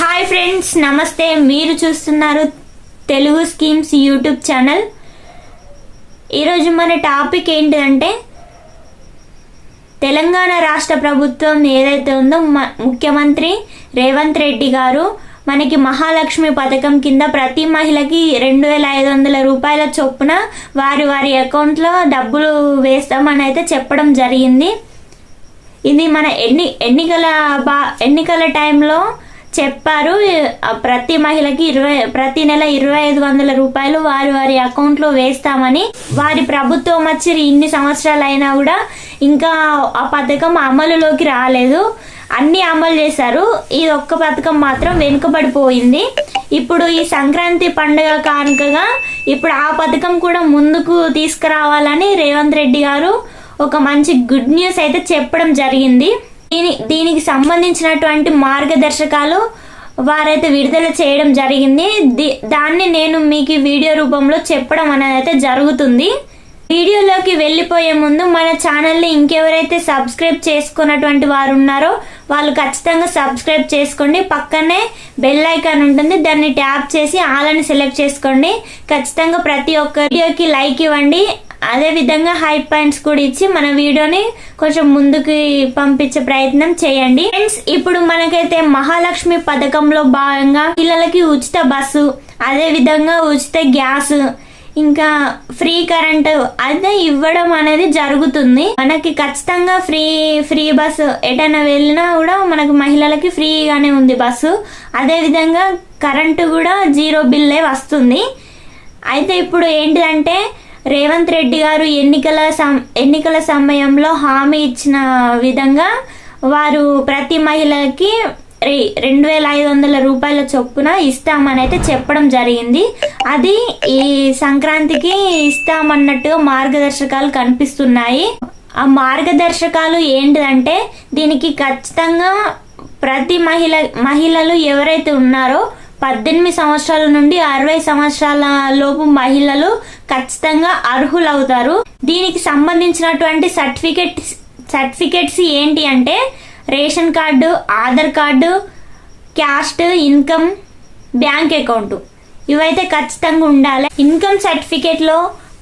Hi friends నమస్తే. మీరు చూస్తున్నారు తెలుగు స్కీమ్స్ యూట్యూబ్ ఛానల్. ఈరోజు మన టాపిక్ ఏంటిదంటే తెలంగాణ రాష్ట్ర ప్రభుత్వం ఏదైతే ఉందో ముఖ్యమంత్రి రేవంత్ రెడ్డి గారు మనకి మహాలక్ష్మి పథకం కింద ప్రతి మహిళకి రెండు వేల ఐదు వందల రూపాయల చొప్పున వారి వారి అకౌంట్లో డబ్బులు వేస్తామని అయితే చెప్పడం జరిగింది. ఇది మన ఎన్ని ఎన్నికల బా ఎన్నికల టైంలో చెప్పారు ప్రతి మహిళకి ఇరవై ప్రతి నెల ఇరవై ఐదు వందల రూపాయలు వారి వారి అకౌంట్లో వేస్తామని వారి ప్రభుత్వం వచ్చి ఇన్ని సంవత్సరాలు అయినా కూడా ఇంకా ఆ పథకం అమలులోకి రాలేదు. అన్ని అమలు చేశారు. ఈ ఒక్క పథకం మాత్రం వెనుకబడిపోయింది. ఇప్పుడు ఈ సంక్రాంతి పండుగ కానుకగా ఇప్పుడు ఆ పథకం కూడా ముందుకు తీసుకురావాలని రేవంత్ రెడ్డి గారు ఒక మంచి గుడ్ న్యూస్ అయితే చెప్పడం జరిగింది. దీని దీనికి సంబంధించినటువంటి మార్గదర్శకాలు వారైతే విడుదల చేయడం జరిగింది. దాన్ని నేను మీకు వీడియో రూపంలో చెప్పడం అనేది అయితే జరుగుతుంది. వీడియోలోకి వెళ్ళిపోయే ముందు మన ఛానల్ని ఇంకెవరైతే సబ్స్క్రైబ్ చేసుకున్నటువంటి వారు ఉన్నారో వాళ్ళు ఖచ్చితంగా సబ్స్క్రైబ్ చేసుకోండి. పక్కనే బెల్ ఐకాన్ ఉంటుంది. దాన్ని ట్యాప్ చేసి ఆలని సెలెక్ట్ చేసుకోండి. ఖచ్చితంగా ప్రతి ఒక్క వీడియోకి లైక్ ఇవ్వండి. అదే విధంగా హై పాయింట్స్ కూడా ఇచ్చి మన వీడియోని కొంచెం ముందుకు పంపించే ప్రయత్నం చేయండి. ఫ్రెండ్స్ ఇప్పుడు మనకైతే మహాలక్ష్మి పథకంలో భాగంగా పిల్లలకి ఉచిత బస్సు అదే విధంగా ఉచిత గ్యాస్ ఇంకా ఫ్రీ కరెంట్ అదే ఇవ్వడం అనేది జరుగుతుంది. మనకి ఖచ్చితంగా ఫ్రీ ఫ్రీ బస్సు ఎటైనా వెళ్ళినా కూడా మనకు మహిళలకి ఫ్రీగానే ఉంది బస్సు. అదే విధంగా కరెంటు కూడా జీరో బిల్లే వస్తుంది. అయితే ఇప్పుడు ఏంటిదంటే రేవంత్ రెడ్డి గారు ఎన్నికల సం ఎన్నికల సమయంలో హామీ ఇచ్చిన విధంగా వారు ప్రతి మహిళకి రెండు వేల ఐదు వందల రూపాయల చొప్పున ఇస్తామని అయితే చెప్పడం జరిగింది. అది ఈ సంక్రాంతికి ఇస్తామన్నట్టుగా మార్గదర్శకాలు కనిపిస్తున్నాయి. ఆ మార్గదర్శకాలు ఏంటిదంటే దీనికి ఖచ్చితంగా ప్రతి మహిళ మహిళలు ఎవరైతే ఉన్నారో పద్దెనిమిది సంవత్సరాల నుండి అరవై సంవత్సరాల లోపు మహిళలు ఖచ్చితంగా అర్హులవుతారు. దీనికి సంబంధించినటువంటి సర్టిఫికెట్ సర్టిఫికెట్స్ ఏంటి అంటే ration card Aadhaar card caste income bank account. ఇవైతే ఖచ్చితంగా ఉండాలి. ఇన్కమ్ సర్టిఫికేట్లో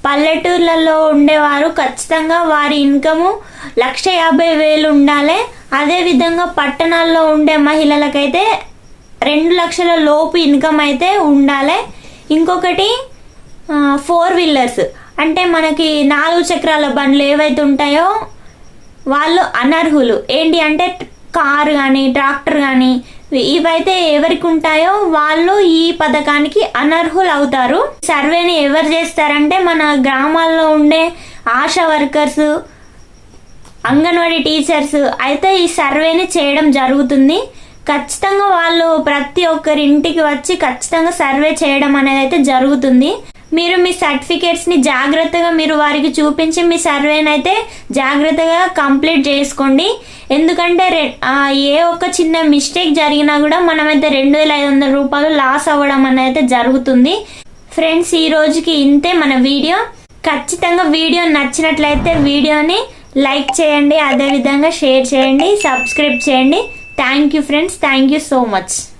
పల్లెటూర్లలో ఉండేవారు ఖచ్చితంగా వారి ఇన్కము లక్ష యాభై వేలు ఉండాలి. అదేవిధంగా పట్టణాల్లో ఉండే మహిళలకైతే రెండు లక్షల లోపు ఇన్కమ్ అయితే ఉండాలి. ఇంకొకటి ఫోర్ వీలర్స్. అంటే మనకి నాలుగు చక్రాల బండ్లు ఏవైతే ఉంటాయో వాళ్ళు అనర్హులు. ఏంటి అంటే కారు కానీ ట్రాక్టర్ కానీ ఇవైతే ఎవరికి ఉంటాయో వాళ్ళు ఈ పథకానికి అనర్హులు అవుతారు. సర్వేని ఎవరు చేస్తారంటే మన గ్రామాల్లో ఉండే ఆశా వర్కర్స్ అంగన్వాడీ టీచర్స్ అయితే ఈ సర్వేని చేయడం జరుగుతుంది. ఖచ్చితంగా వాళ్ళు ప్రతి ఒక్కరి ఇంటికి వచ్చి ఖచ్చితంగా సర్వే చేయడం అనేది అయితే జరుగుతుంది. మీరు మీ సర్టిఫికేట్స్ని జాగ్రత్తగా మీరు వారికి చూపించి మీ సర్వేని అయితే జాగ్రత్తగా కంప్లీట్ చేసుకోండి. ఎందుకంటే రె- ఏ ఒక్క చిన్న మిస్టేక్ జరిగినా కూడా మనమైతే రెండు వేల ఐదు వందల రూపాయలు లాస్ అవ్వడం అనేది అయితే జరుగుతుంది. ఫ్రెండ్స్ ఈ రోజుకి ఇంతే మన వీడియో. ఖచ్చితంగా వీడియో నచ్చినట్లయితే వీడియోని లైక్ చేయండి అదేవిధంగా షేర్ చేయండి సబ్స్క్రైబ్ చేయండి. Thank you friends. Thank you so much.